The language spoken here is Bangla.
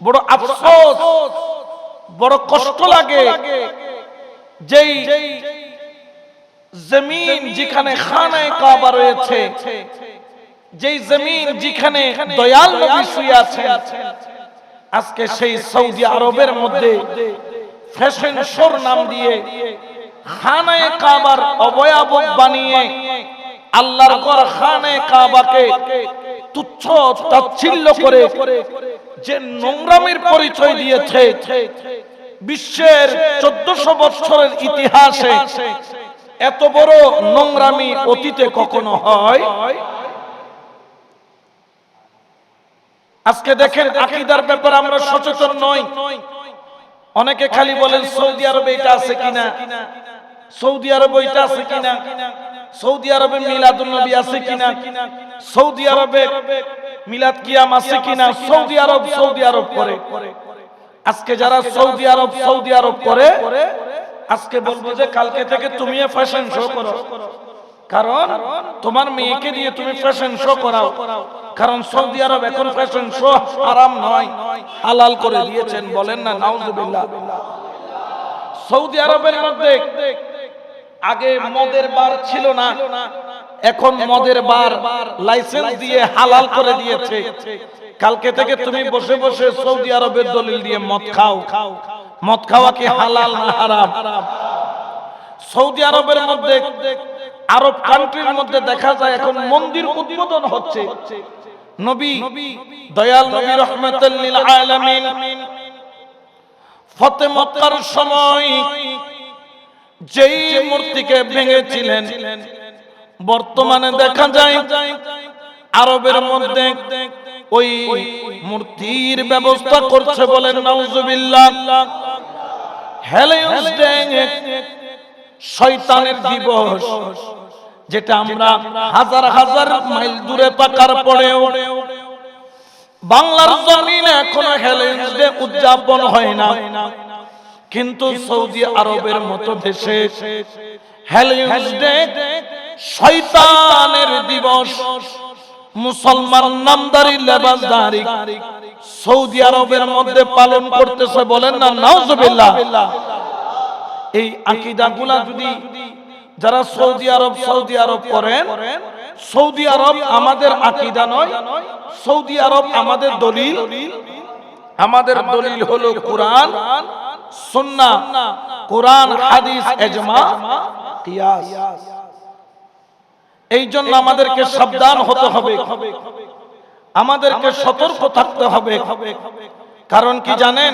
বড় আফসোস, বড় কষ্ট লাগে। যেই জমিন যেখানে খানায় কাবা রয়েছে, যেই জমিন যেখানে দয়াল নবী শুয়ে আছেন, আজকে সেই সৌদি আরবের মধ্যে ফ্যাশন শোর নাম দিয়ে খানায় কাবার অবয়াবক বানিয়ে আল্লাহর ঘর খানায় কাবাকে তুচ্ছ তাচ্ছিল্য করে যে নোংরামের পরিচয় দিয়েছে, বিশ্বের চোদ্দশো বছরের ইতিহাসে এত বড় নোংরামি অতীতে কখনো হয়? আজকে দেখেন আকিদার ব্যাপারে আমরা সচেতন নই। অনেকে খালি বলেন, সৌদি আরবে এটা আছে কিনা? সৌদি আরবে এটা আছে কিনা? সৌদি আরবে মিলাদুল নবী আছে কিনা? সৌদি আরবে মিলাদ কিয়াম আছে কিনা সৌদি আরব সৌদি আরব করে। আজকে যারা সৌদি আরব সৌদি আরব করে আজকে বলব যে কালকে থেকে তুমি ফ্যাশন শো করো। কারণ তোমার মেয়েকে দিয়ে তুমি ফ্যাশন শো করাও। কারণ সৌদি আরব এখন ফ্যাশন শো আরাম নয়। হালাল করে দিয়েছেন বলেন না নাউজুবিল্লাহ। সৌদি আরবের মধ্যে আগে মদের বার ছিল না। এখন মদের বার লাইসেন্স দিয়ে হালাল করে দিয়েছে। কালকে থেকে তুমি বসে বসে সৌদি আরবের দলিল দিয়ে মদ খাও। মদ খাওয়া কি হালাল না হারাম? সৌদি আরবের মধ্যে আরব কান্ট্রির মধ্যে দেখা যায় এখন মন্দির উদ্বোধন হচ্ছে। নবী দয়াল নবী রহমতুল্লিল আলামিন। ফতে মক্কার সময় যেই মূর্তিকে ভেঙেছিলেন। বর্তমানে দেখা যায় আরবের মধ্যে ওই মূর্তির ব্যবস্থা করছে বলেন নাউজুবিল্লাহ। হেলিউস শয়তানের দিবস, যেটা আমরা হাজার হাজার মাইল দূরে থাকার পরেও বাংলার জমিনে এখনও হেলিউস ডে উদযাপন হয় না। কিন্তু সৌদি আরবের মতো দেশে হেলিউস ডে শয়তানের দিবস। মুসলমান নামদারি, লেবাসদারি সৌদি আরবের মধ্যে পালন করতেছে বলেন না? নাউজুবিল্লাহ। এই আকিদাগুলা যদি যারা সৌদি আরব সৌদি আরব করেন, সৌদি আরব আমাদের আকিদা নয়, সৌদি আরব আমাদের দলিল। আমাদের দলিল হলো কোরআন, সুন্নাহ, কোরআন, হাদিস, এজমা, কিয়াস। এই জন্য আমাদেরকে সাবধান হতে হবে। আমাদেরকে সতর্ক থাকতে হবে। কারণ কি জানেন?